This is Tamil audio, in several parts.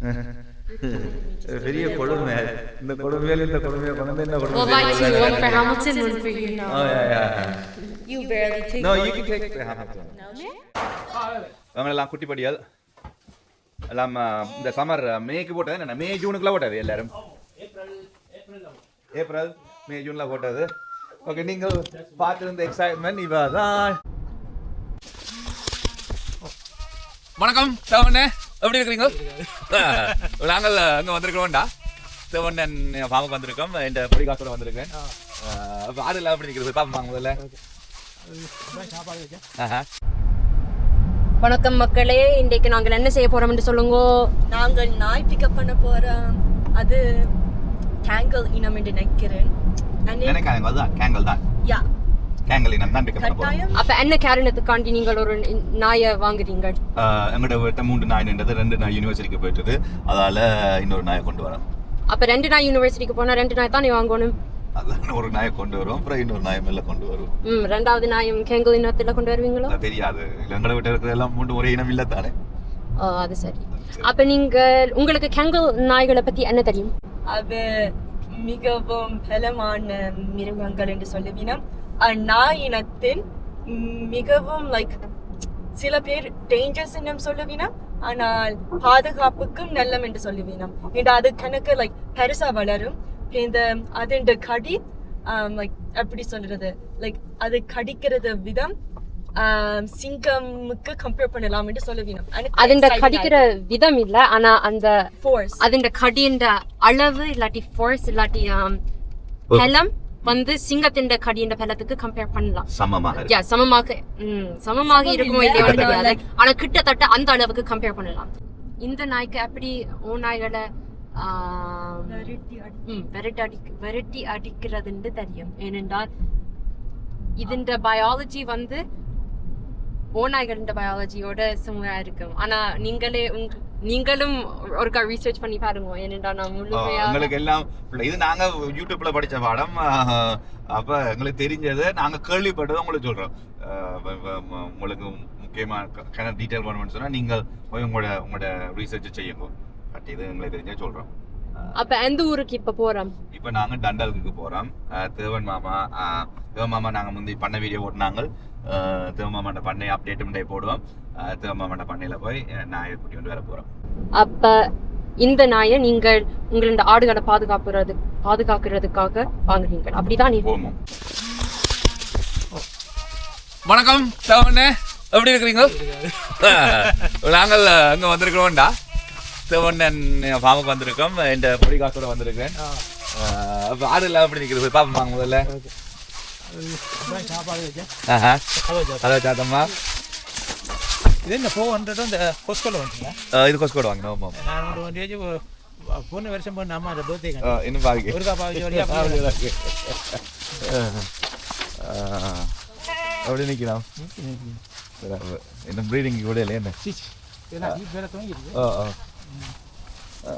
பெரிய கொடுமை. இந்த கொடுமையில இந்த கொடுமையை கொண்டு என்ன We'll buy two, one for Hamilton, one for you. Now. Oh, yeah, yeah. You barely take No, you can take the Hamilton. அவங்க எல்லாம் குட்டி படியால் எல்லாம் இந்த சம்மர் மேக்கு போட்டது என்ன மே ஜூனுக்குலாம் போட்டது எல்லாரும். ஏப்ரல் மே ஜூன்ல போட்டது. ஓகே நீங்கள் பார்த்துருந்த எக்ஸைட்மெண்ட் இவ தான் வணக்கம் செவண்ணே எப்படி இருக்கிறீங்க நாங்கள் அங்கே வந்திருக்கிறோம்டா. செவண்ணன் ஃபார்முக்கு வந்திருக்கோம். இந்த பொடிகாசோட வந்திருக்கேன். அப்போ ஆடுலாம் எப்படி நிற்கிறது பார்ப்போம் முதல்ல. வணக்கம் மக்களே இன்றைக்கு நாங்கள் என்ன செய்ய போறோம்னு சொல்லுங்க. நாங்கள் நாய் பிக்கப் பண்ண போறோம். அது கேங்கல் இனம் என்று நினைக்கிறேன். நினைக்காதீங்க அதுதான் கேங்கல் தான். yeah, இனம் தான் போகிறோம் அப்ப என்ன காரணத்துக்காண்டி நீங்கள் ஒரு நாயை வாங்குறீங்க? எங்களோட வீட்டை மூன்று நாய் நின்றது ரெண்டு நாய் யூனிவர்சிட்டிக்கு போயிட்டது. அதால இன்னொரு நாயை கொண்டு வரோம். அப்ப ரெண்டு நாய் யூனிவர்சிட்டிக்கு போனா ரெண்டு நாய் தான் வாங்கணும்? அதான் ஒரு நாயை கொண்டு வரும் அப்புறம் இன்னொரு நாயை மேல கொண்டு வரும் ம் ரெண்டாவது நாயும் கேங்கல் இனத்துல கொண்டு வருவீங்களோ? அது தெரியாது. எங்களை வீட்டில் இருக்கிற எல்லாம் மூன்று ஒரே இனம் இல்லை தானே. ஆ, அது சரி. அப்ப நீங்க உங்களுக்கு கேங்கல் நாய்களை பத்தி என்ன தெரியும்? அது மிகவும் பலமான மிருகங்கள் என்று சொல்லுவினம். நாய் இனத்தின் மிகவும் லைக் சில பேர் டேஞ்சர்ஸ் என்னும் சொல்லுவினம் ஆனால் பாதுகாப்புக்கும் நல்லம் என்று சொல்லுவினம். இந்த அது கணக்கு லைக் பெருசா வளரும். இந்த அது கடி லைக் எப்படி சொல்றது? லைக் அது கடிக்கிறது விதம் ஆம், சிங்கமுக்கு கம்பேர் பண்ணலாம் என்று சொல்லுவினம். அதுண்ட கடிக்கிற விதம் இல்ல ஆனா அந்த ஃபோர்ஸ் அதுண்ட கடின்ற அளவு இல்லாட்டி ஃபோர்ஸ் இல்லாட்டி பலம் வந்து சிங்கத்தின் கடி என்ற பலத்துக்கு கம்பேர் பண்ணலாம். சமமாக சமமாக ம் சமமாக இருக்குமோ இல்லையோ ஆனா கிட்டத்தட்ட அந்த அளவுக்கு கம்பேர் பண்ணலாம். இந்த நாய்க்கு அப்படி ஓ நாய்களை விரட்டி அடி விரட்டி அடிக்கிறதுன்னு தெரியும். ஏனென்றால் இதுன்ற பயாலஜி வந்து ஓநாய்களின் பயாலஜியோட சிமிலா இருக்கும். ஆனா நீங்களே உங்க நீங்களும் ஒருக்கா ரீசர்ச் பண்ணி பாருங்க ஏனென்றா நான் முழுமையா எங்களுக்கு எல்லாம் இது நாங்க யூடியூப்ல படிச்ச பாடம். அப்ப எங்களுக்கு தெரிஞ்சதை நாங்க கேள்விப்பட்டதை உங்களுக்கு சொல்றோம். உங்களுக்கு முக்கியமா kind டீட்டெயில் பண்ணணும்னு சொன்னா நீங்கள் போய் உங்களோட உங்களோட ரீசர்ச் செய்யுங்க. பட் இது எங்களுக்கு தெரிஞ்சே சொல்றோம். அப்ப எந்த ஊருக்கு இப்ப போறோம்? இப்போ நாங்க டண்டலுக்கு போறோம். ஆஹ், தேவன் மாமா தேவன் மாமா நாங்க முந்தி பண்ண வீடியோ ஓட்டினாங்க. தேவன் மாமாண்ட பண்ணை அப்டேட் முன்னே போடுவோம். தேவன் மாமாண்ட பண்ணையில போய் நாயை கூட்டி கொண்டு வர போறோம். அப்ப இந்த நாயை நீங்கள் உங்களோட ஆடுகளை பாதுகாப்புறது பாதுகாக்கிறதுக்காக வாங்குறீங்க அப்படிதான் நீ வணக்கம் செவண்ணே எப்படி இருக்கிறீங்க? நாங்கள் அங்கே வந்திருக்கிறோம்டா. செவண்ணன் ஃபார்முக்கு வந்திருக்கோம். இந்த பொடிகாசோட வந்திருக்கேன் அப்போ ஆடுலாம் எப்படி நிற்கிறது பார்ப்போம் முதல்ல. ஆஹா. சாத்தம்மா இது ஃபோர் ஹண்ட்ரட் இந்த வந்துங்களா அஹ் இது கொஸ்கோட வாங்கினோம். ஆமாம் நான் ஒரு வண்டி போன வருஷம் போன அம்மா அந்த பர்த்டே இன்னும் பாருங்க ஒரு காப்பா வச்சு அப்படி நிற்கலாம். இன்னும் ப்ரீடிங் கூட இல்லை என்ன? ஓ ஓ இல்லையா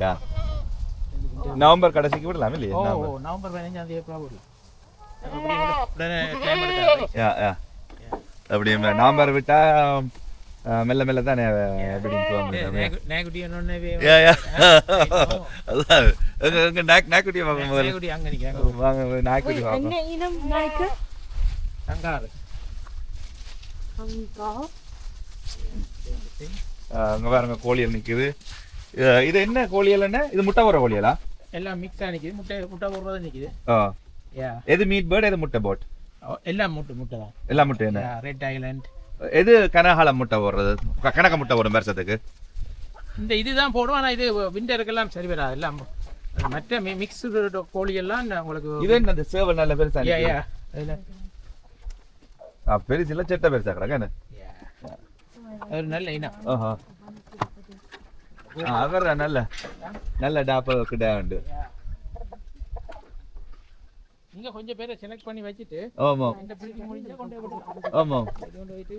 யா நவம்பர் கடைசிக்கு விடலாம் இல்லையா ஓ நவம்பர் பதினஞ்சாம் தேதி போடலாம் அப்படி நவம்பர் விட்டா மெல்ல மெல்ல தானே அப்படின்னு அங்கே பாருங்க கோழியல் நிக்குது. அஹ், இது என்ன கோழியல் என்ன? இது முட்டை போடுற கோழியலா? எல்லாம் மிக்ஸாக நிற்கிது முட்டை முட்டை போடுறது நிற்கிது எது மீட் பேர்ட் எது முட்டை போட் எல்லாம் முட்டை முட்டை தான். எல்லா முட்டை என்ன? ரெட் ஐலண்ட் எது கனகால முட்டை போடுறது? கணக்க முட்டை போடும் வருஷத்துக்கு இந்த இதுதான் போடுவோம். ஆனால் இது விண்டருக்கெல்லாம் சரி வராது எல்லாம் மற்ற மிக்ஸ்டு கோழி எல்லாம் உங்களுக்கு இது என்ன இந்த சேவல் நல்ல பெருசா பெருசு இல்ல செட்ட பெருசா கிடக்கு. என்ன? ஒரு நல்ல இனம். ஆஹா. ஆ, அவர் நல்ல. நல்ல டாப்ப கிட்ட உண்டு. நீங்க கொஞ்சம் பேரை செலக்ட் பண்ணி வச்சுட்டு ஆமா. இந்த பிடிக்க முடிஞ்சா கொண்டு போய். ஆமா. கொண்டு போயிட்டு.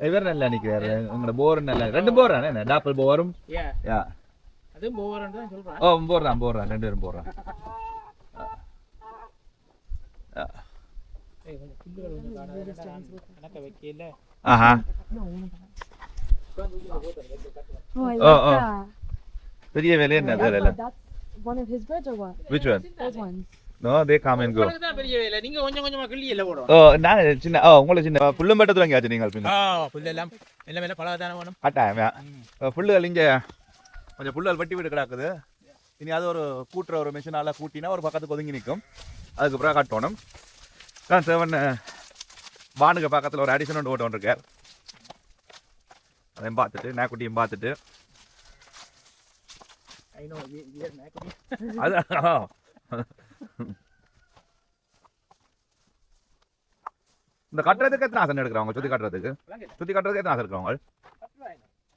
இவர் நல்லா நிக்கிறாரு. உங்களோட போர் நல்லா ரெண்டு போர் என்ன டாப்பல் போரும் யா யா அதுவும் போவரன்னு தான் சொல்றேன். ஓ போடுறான் போடுறான் ரெண்டு பேரும். ஏய், கொஞ்சம் கொஞ்சம் கணக்க வைக்கல. ஆஹா. Oh, I Oh, like oh. that. பெரிய வேலை என்ன அதெல்லாம் That's one of his birds or what? which one? Those ones. no they come and go. உங்களுக்கு தான் பெரிய வேலை. நீங்க கொஞ்சம் கொஞ்சமா கிள்ளி எல்லாம் போடுவோம் ஓ நான் சின்ன ஓ உங்களை சின்ன புல்லும் பட்டத்துல வாங்கியாச்சு நீங்கள் பின்ன. ஆ புல்லெல்லாம் எல்லாம் எல்லாம் பழகத்தானே வேணும். கட்டாயம் புல்லுகள் இங்கே கொஞ்சம் புல்லுகள் வெட்டி வீடு கிடக்குது. இனி அது ஒரு கூட்டுற ஒரு மிஷினால கூட்டினா ஒரு பக்கத்துக்கு ஒதுங்கி நிற்கும் அதுக்கு பிறகு கட்டணும். தான் சேவன் வானுக்கு பக்கத்தில் ஒரு அடிஷன் ஒன்று ஓட்டு இருக்கார் அதையும் பார்த்துட்டு நாக்குட்டியும் பார்த்துட்டு. ஐ நோ அது இந்த கட்டுறதுக்கு எத்தனை ஆசனம் எடுக்கிறவங்க? சுற்றி கட்டுறதுக்கு. சுற்றி கட்டுறதுக்கு எத்தனை ஆசை இருக்கிறவங்க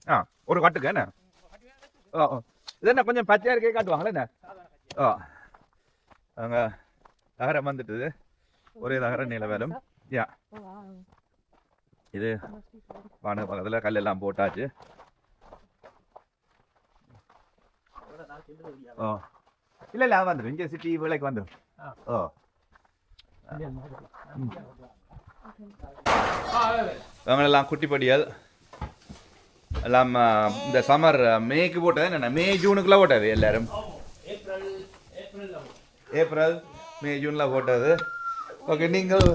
ஆ ஒரு கட்டுக்கு என்ன? ஓ. இது என்ன கொஞ்சம் பச்சையாக இருக்கே காட்டுவாங்களே என்ன? ஓ அங்கே தகரம் வந்துட்டுது. ஒரே தகர நில வேலும் யா. இது வானக பக்கத்தில் கல்லெல்லாம் போட்டாச்சு. ஓ. இல்லை இல்லை வந்துடும் இங்கே சிட்டி விலைக்கு வந்துடும். ஓ. அவங்களெல்லாம் குட்டி படியால் எல்லாம் இந்த சம்மர் மேக்கு போட்டது என்ன மே ஜூனுக்குள்ள போட்டது எல்லாரும். ஏப்ரல் மே ஜூன்ல போட்டது. ஓகே நீங்கள்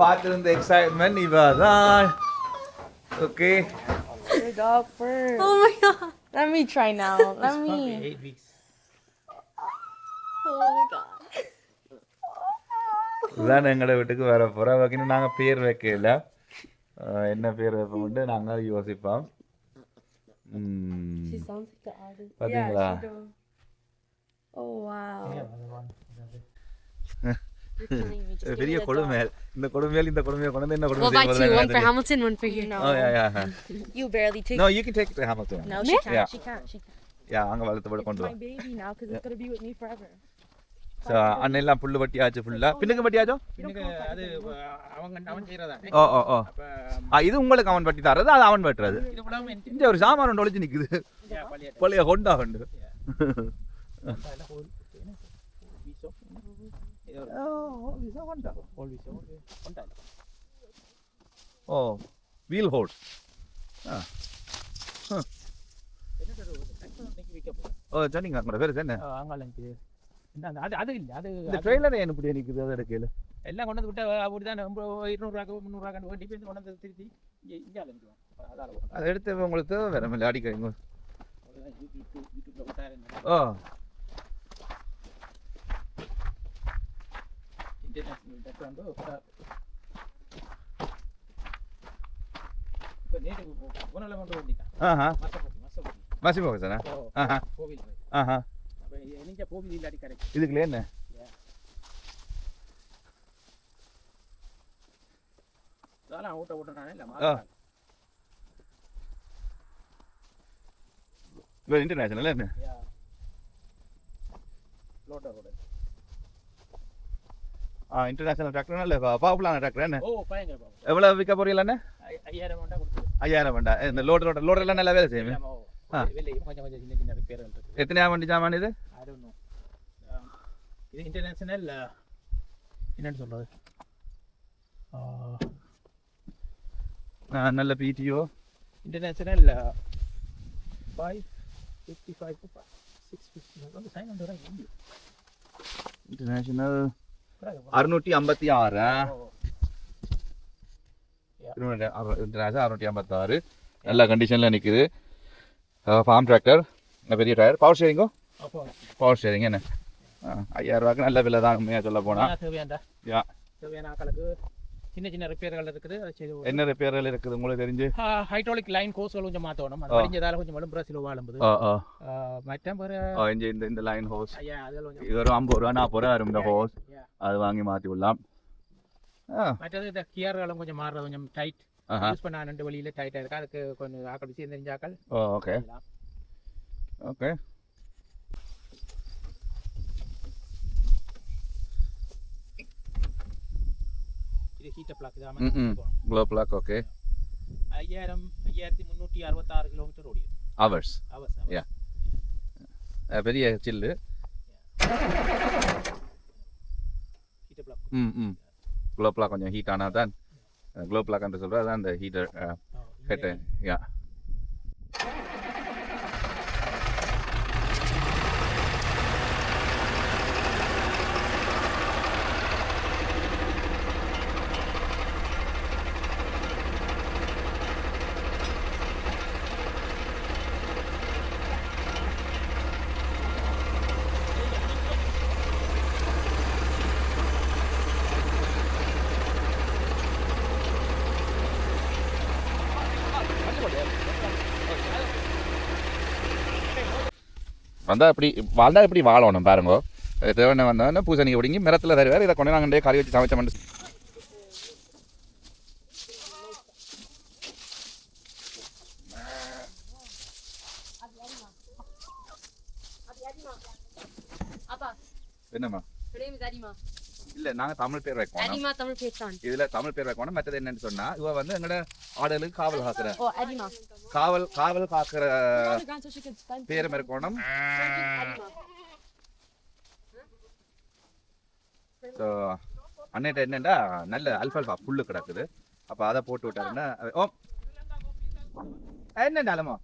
பார்த்திருந்த எக்ஸைட்மெண்ட் இவதான். Okay Your dog first. Oh my god. Let me try now. Let me. Eight weeks Oh my god. இதுதான் எங்களோட வீட்டுக்கு வர போகிறோம் ஓகே நாங்கள் பேர் வைக்கல. என்ன பேர் வைப்போம்ட்டு நாங்கள் யோசிப்போம். ம், She sounds பெரிய கொடுமையல் இந்த கொடுமையல் இந்த கொடுமையை கொண்டு என்ன Well, கொடுமை by two. One for Hamilton, one for you. Oh yeah, yeah. huh. You barely take. No, you can take it to Hamilton. No, she can't. Yeah. She can't. She can't. Yeah, அங்க வளர்த்து போட கொண்டு My வா baby now because it's gonna be with me forever. So அண்ணெல்லாம் புல்லு வட்டியாச்சு ஃபுல்லா பின்னுக்கு வட்டியாச்சோ எனக்கு அது அவங்க அவன் செய்யறதானே ஓ ஓ ஓ அப்ப ஆ இது உங்களுக்கு அவன் வட்டி தர்றது அது அவன் வெட்டுறது இது எனக்கு இந்த ஒரு சாமான் ஒன்று ஒழிச்சு நிக்குது பழைய பழைய ஹொண்டா உண்டு அதெல்லாம் போல் என்ன வீசோ போல் வீசோ கொண்டா ஓ சொன்னீங்க உங்களோட பேர் என்ன அது அது இல்லை அது இந்த ட்ரெயிலர் என்ன இப்படி நிக்குது அதை எடுக்கல எல்லாம் கொண்டு வந்து விட்டா அப்படி தான் இருநூறுவாக்கு முந்நூறுவாக்கு போய் கொண்டு வந்து திருத்தி இங்கே இங்கே அலைஞ்சுவோம் அதால் அதை எடுத்து உங்களுக்கு தேவை வேற மாதிரி அடிக்கிறீங்க ஓ இன்டர்நேஷனல் டெட் வந்து இப்போ நேற்று உணவில் கொண்டு ஓடிட்டான் ஆஹா மசப்போக்கி மசப்போக்கி மசி போக சார் ஆஹா. ஆஹா இதுக்குள்ள என்ன ஓட்ட ஓட்டுறானே இல்லை. இது இன்டர்நேஷனல் என்ன லோட்டரோட ஆ இன்டர்நேஷனல் டிராக்டர் நல்ல பாப்புலான டிராக்டர் என்ன? எவ்வளோ விற்க போறீங்களா ஐ- ஐயாயிரம் வேண்டாம் இந்த லோடு லோடு எல்லாம் நல்லா வேலை செய்யுமே? எத்தனையா வண்டி சாமான் இது? இது இன்டர்நேஷனல் என்னன்னு சொல்றது? ஆ, நல்ல BDO international five fifty five six fifty sign international அறுநூற்றி ஐம்பத்தி ஆறு. அறுநூற்றி ஐம்பத்தாறு. நல்ல கண்டிஷனில் நிற்குது ஃபார்ம் டிராக்டர் பெரிய டயர் பவர் ஷேரிங்கோ பவர் ஷேரிங் என்ன? ஐயாயிரம் ரூபாய்க்கு நல்ல விலை தான் உண்மையாக சொல்ல போனால் யா சின்ன சின்ன ரிப்பேர்கள் இருக்குது. அதை செய்து என்ன ரிப்பேர்கள் இருக்குது உங்களுக்கு தெரிஞ்சு? ஹைட்ராலிக் லைன் கோர்ஸ்கள் கொஞ்சம் மாற்றணும் அது. வடிஞ்சதால கொஞ்சம் விளம்பர சிலவு ஆளும்புது ஓ ஓ மற்ற பிற இந்த இந்த லைன் ஹோஸ் இது ஒரு ஐம்பது ரூபா நாற்பது ரூபா இந்த ஹோஸ். அது வாங்கி மாற்றி விடலாம். ஆ. மற்றது இந்த கியர்களும் கொஞ்சம் மாறுறது கொஞ்சம் டைட் யூஸ் பண்ண ரெண்டு வழியில டைட்டாக இருக்கு? அதுக்கு கொஞ்சம் ஆக்கள் விஷயம் தெரிஞ்ச ஆக்கள். Oh okay. ஓகே இது ஹீட்டர் பிளாக் ம் இதாம ம் க்ளோ பிளாக் ஓகே ஐயாயிரம் ஐயாயிரத்தி முந்நூற்றி அறுபத்தாறு கிலோமீட்டர் ஓடியது ஹவர்ஸ் அவர்ஸ் Yeah. பெரிய சில்லு ஹீட்டர் பிளாக் ம் ம் க்ளோ பிளாக் கொஞ்சம் ஹீட் ஆனால் தான் க்ளோ பிளாக்ன்ற சொல்கிறோம் அதான் அந்த ஹீட்டர் ஹெட்டு யா வந்தால் இப்படி வாழ்ந்தால் இப்படி வாழணும் பாருங்க. தேவனை வந்தோடனே பூசணிக்கு பிடிங்கி மரத்தில் தருவார். இதை கொண்டு நாங்கள் கறி வச்சு சமைச்சோம்னு அப்பா என்னம்மா? இல்லை நாங்கள் தமிழ் பேர் வைக்கணும் அரிமா தமிழ் பேச்சான் இதில் தமிழ் பேர் வைக்கணும் மற்றது என்னன்னு சொன்னால் இவ வந்து எங்களோட ஆடலுக்கு காவல் காக்கிற. ஓ அரிமா. காவல் காவல் காக்கிற பேரும் இருக்கணும். அரிமா ஸோ அன்னைட்ட என்னன்னா நல்ல அல்ஃபல்ஃபா புல்லு கிடக்குது. அப்போ அதை போட்டு விட்டாருன்னா ஓ. என்ன அலமோ?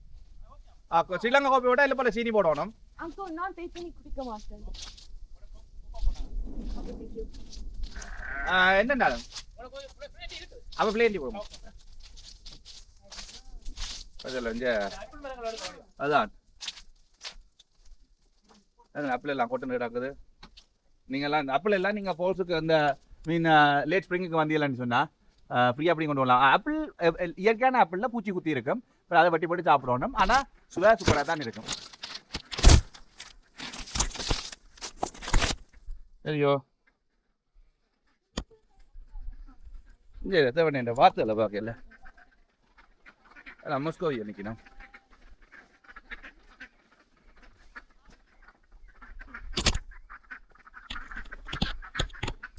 ஆ ஸ்ரீலங்கா காப்பி விட இல்லை போல சீனி போடணும் அங்கோ நான் பேசி பண்ணி குடிக்க மாட்டேன் ஆ, என்ன அலம்? அப்போ பிளேண்டி போடுவோம் அதில் வந்து அதான். அப்பிள் எல்லாம் கொட்டை கிடக்குது. நீங்கள்லாம் இந்த அப்பிள் எல்லாம் நீங்கள் ஃபோர்ஸுக்கு அந்த மீன் லேட் ஸ்ப்ரிங்குக்கு வந்தீங்களான்னு சொன்னால் ஃப்ரீயாக uh, அப்படி கொண்டு வரலாம். ஆப்பிள் uh, uh, இயற்கையான ஆப்பிளில் பூச்சி குத்தி இருக்கும். அதை வட்டி போட்டு சாப்பிடணும். ஆனால் சுவை சூப்பராக தான் இருக்கும். ஐயோ. இங்கே தேவனே இந்த இல்லை பார்க்கல. அதான் மஸ்கோவிய நிற்கணும்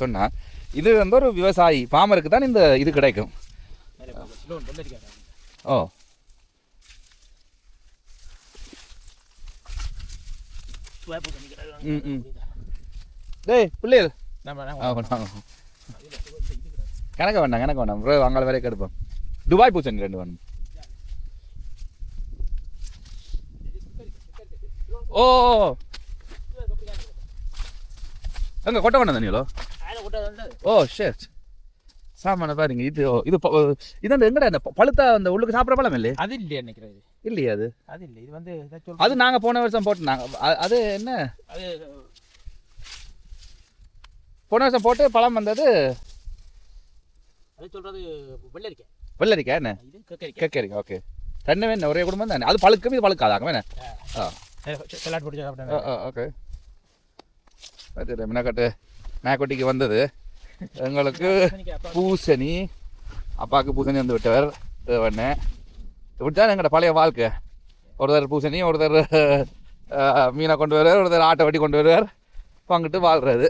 சொன்னா இது வந்து ஒரு விவசாயி ஃபார்மருக்கு தான் இந்த இது கிடைக்கும். ஓ. ம் ம். டேய் பிள்ளைகள் கணக்க வேண்டாம் கணக்க வேண்டாம். ப்ரோ அங்கே வரைக்கும் எடுப்போம். துபாய் பூசணி ரெண்டு வேணும். ஓ ஓ, ஓ. எங்க கொட்ட வேண்டாம் தண்ணியலோ ஓ ஷேட் சாமான பாருங்க இது ஓ, இது ப- இது அந்த எங்கடா இந்த ப- பழுத்தா அந்த உள்ளுக்கு சாப்பிட்ற பழம் இல்லையே? அது இல்லையா நினைக்கிறது இல்லையா அது? அது இல்லை இது வந்து இதை சொல்றது- அது நாங்க போன வருஷம் போட்டு நாங்க அ- அது என்ன? அது போன வருஷம் போட்டு பழம் வந்தது அது சொல்றது வெள்ளரிக்காய் வெள்ளரிக்காய் என்ன? இது கேட்கறீங்க ஓகே ரெண்டுமே என்ன ஒரே குடும்பம் தானே? அது பழுக்கும் இது பழுக்காதாங்க என்ன ஆ. சலாட் போட்டு சாப்பிட்டேன் ஓகே மினக்கட்டு மேக்கொட்டிக்கு வந்தது எங்களுக்கு பூசணி அப்பாவுக்கு பூசணி வந்து விட்டவர் தேவண்ணே இப்படித்தான் எங்களோட பழைய வாழ்க்கை ஒருத்தர் பூசணி ஒருத்தர் மீனை கொண்டு வருவார் ஒருத்தர் ஆட்டை வெட்டி கொண்டு வருவார் பங்கிட்டு வாழ்றது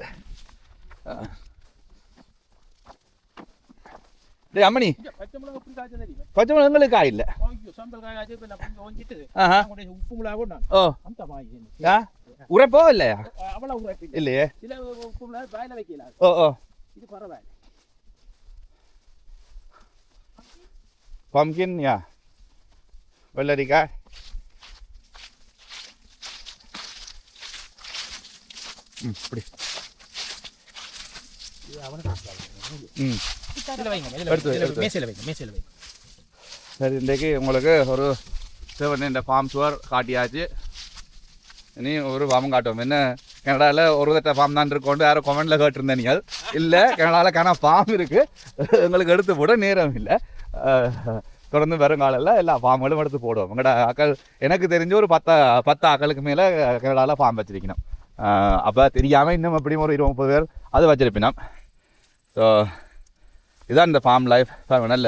டேய் அம்மணி. பச்சை மிளகா எங்களுக்கு காய் இல்லை உப்பு மிளகா ஓ. ஆ? உரைப்போ இல்லையா? அவ்வளோ உரைப்பு இல்லையே. சில உப்பு மிளகா வாயில வைக்கல ஓ ஓ. இது பரவாயில்ல. Pumpkin yeah? வெள்ளரிக்காய்? ம் இப்படி இது அவனுக்கு ம் இதில் வைங்க இதில் எடுத்து வை, வைங்க எடுத்து வை. மேசையில் வைங்க மேசையில் ம் சரி இன்றைக்கு உங்களுக்கு ஒரு சிவன் இந்த ஃபார்ம் சுவர் காட்டியாச்சு இனி ஒரு ஃபார்ம் காட்டுவோம் என்ன கனடாவில் ஒரு தட்ட ஃபார்ம் தான் இருக்கோண்டு யாரும் கொமெண்டில் கேட்டிருந்தேன் நீங்கள் இல்லை கனடாவில் கன ஃபார்ம் இருக்குது உங்களுக்கு எடுத்து போட நேரம் இல்லை தொடர்ந்து வருங்காலில் எல்லா ஃபார்ம்களும் எடுத்து போடுவோம் எங்கட அக்கள் எனக்கு தெரிஞ்ச ஒரு பத்து பத்து அக்களுக்கு மேலே கனடாவில் ஃபார்ம் வச்சிருக்கணும் அப்போ தெரியாமல் இன்னும் எப்படியும் ஒரு இருபது முப்பது பேர் அது வச்சிருப்பினோம் ஸோ இதான் இந்த ஃபார்ம் லைஃப் ஃபார்ம் நல்ல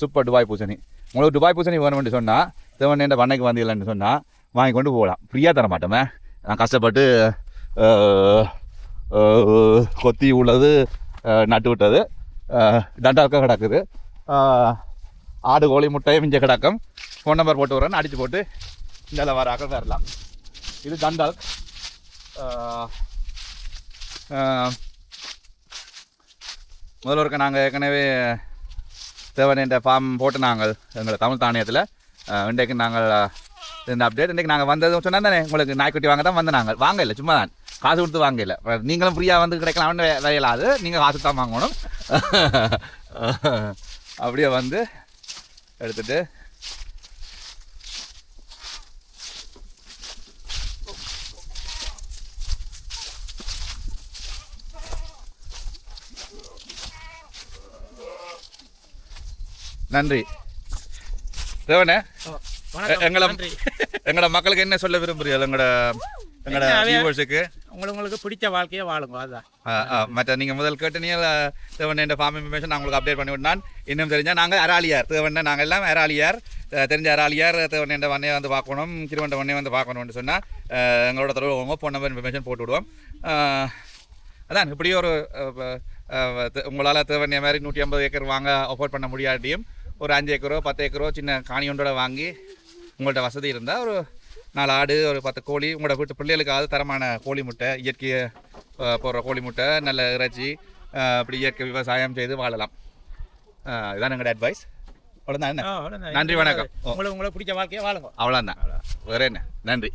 சூப்பர் துபாய் பூசணி. உங்களுக்கு துபாய் பூசணி வேணும்னு சொன்னால் திருவண்ணி என் பண்ணைக்கு வந்தீங்கன்னு சொன்னால் வாங்கி கொண்டு போகலாம். ஃப்ரீயாக தர மாட்டோமே நான் கஷ்டப்பட்டு கொத்தி உள்ளது நட்டு விட்டது. அஹ், தண்டாக்க கிடக்குது. ஆடு கோழி முட்டையும் மிஞ்ச கிடக்கும். ஃபோன் நம்பர் போட்டு வரேன் அடித்து போட்டு இந்த வராக்க வரலாம். இது தண்டால் முதல்ல இருக்க நாங்கள் ஏற்கனவே தேவனின்ற என்ற ஃபார்ம் போட்டு நாங்கள் எங்களை தமிழ் தானியத்தில் இன்றைக்கு நாங்கள் இந்த அப்டேட் இன்றைக்கு நாங்கள் வந்தது சொன்னால் தானே உங்களுக்கு நாய்க்குட்டி வாங்க தான் வந்து நாங்கள் வாங்க இல்லை சும்மா தான் காசு கொடுத்து வாங்க இல்லை நீங்களும் ஃப்ரீயாக வந்து கிடைக்கலாம்னு விளையலாது நீங்கள் காசு தான் வாங்கணும். அப்படியே வந்து எடுத்துகிட்டு நன்றி. தேவனே வணக்கம். எங்களை எங்களோட மக்களுக்கு என்ன சொல்ல விரும்புறீங்க எங்களோட எங்களோட வியூவர்ஸுக்கு உங்களுக்கு பிடிச்ச வாழ்க்கையை வாழுங்க அதுதான் மற்ற நீங்கள் முதல் கேட்டீங்க தேவன் என்ற ஃபார்ம் இன்ஃபர்மேஷன் நான் உங்களுக்கு அப்டேட் பண்ணி விட்டான் இன்னும் தெரிஞ்சால் நாங்கள் அராலியார் தேவன் நாங்கள் எல்லாம் அராலியார் அஹ், தெரிஞ்ச அராலியார் தேவன் என்ற வண்ணையை வந்து பார்க்கணும் திருவண்ட வண்ணையை வந்து பார்க்கணும்னு சொன்னால் எங்களோட தொடர்பு உங்க ஃபோன் நம்பர் இன்ஃபர்மேஷன் போட்டு விடுவோம். அதான் இப்படி ஒரு உங்களால் தேவண்ணிய மாதிரி நூற்றி ஐம்பது ஏக்கர் வாங்க அஃபோர்ட் பண்ண முடியாட்டியும் ஒரு அஞ்சு ஏக்கரோ பத்து ஏக்கரோ சின்ன காணி ஒன்றோட வாங்கி உங்கள்ட்ட வசதி இருந்தால் ஒரு நாலு ஆடு ஒரு பத்து கோழி உங்களோட வீட்டு பிள்ளைகளுக்காவது தரமான கோழி முட்டை இயற்கையை போடுற கோழி முட்டை நல்ல இறைச்சி இப்படி இயற்கை விவசாயம் செய்து வாழலாம். இதான் எங்களோட அட்வைஸ் அவ்வளோதான் என்ன. நன்றி, வணக்கம். ஓ. உங்களுக்கு உங்களுக்கு பிடிச்ச வாழ்க்கையை வாழுங்க. அவ்வளோதான் வேற என்ன? நன்றி.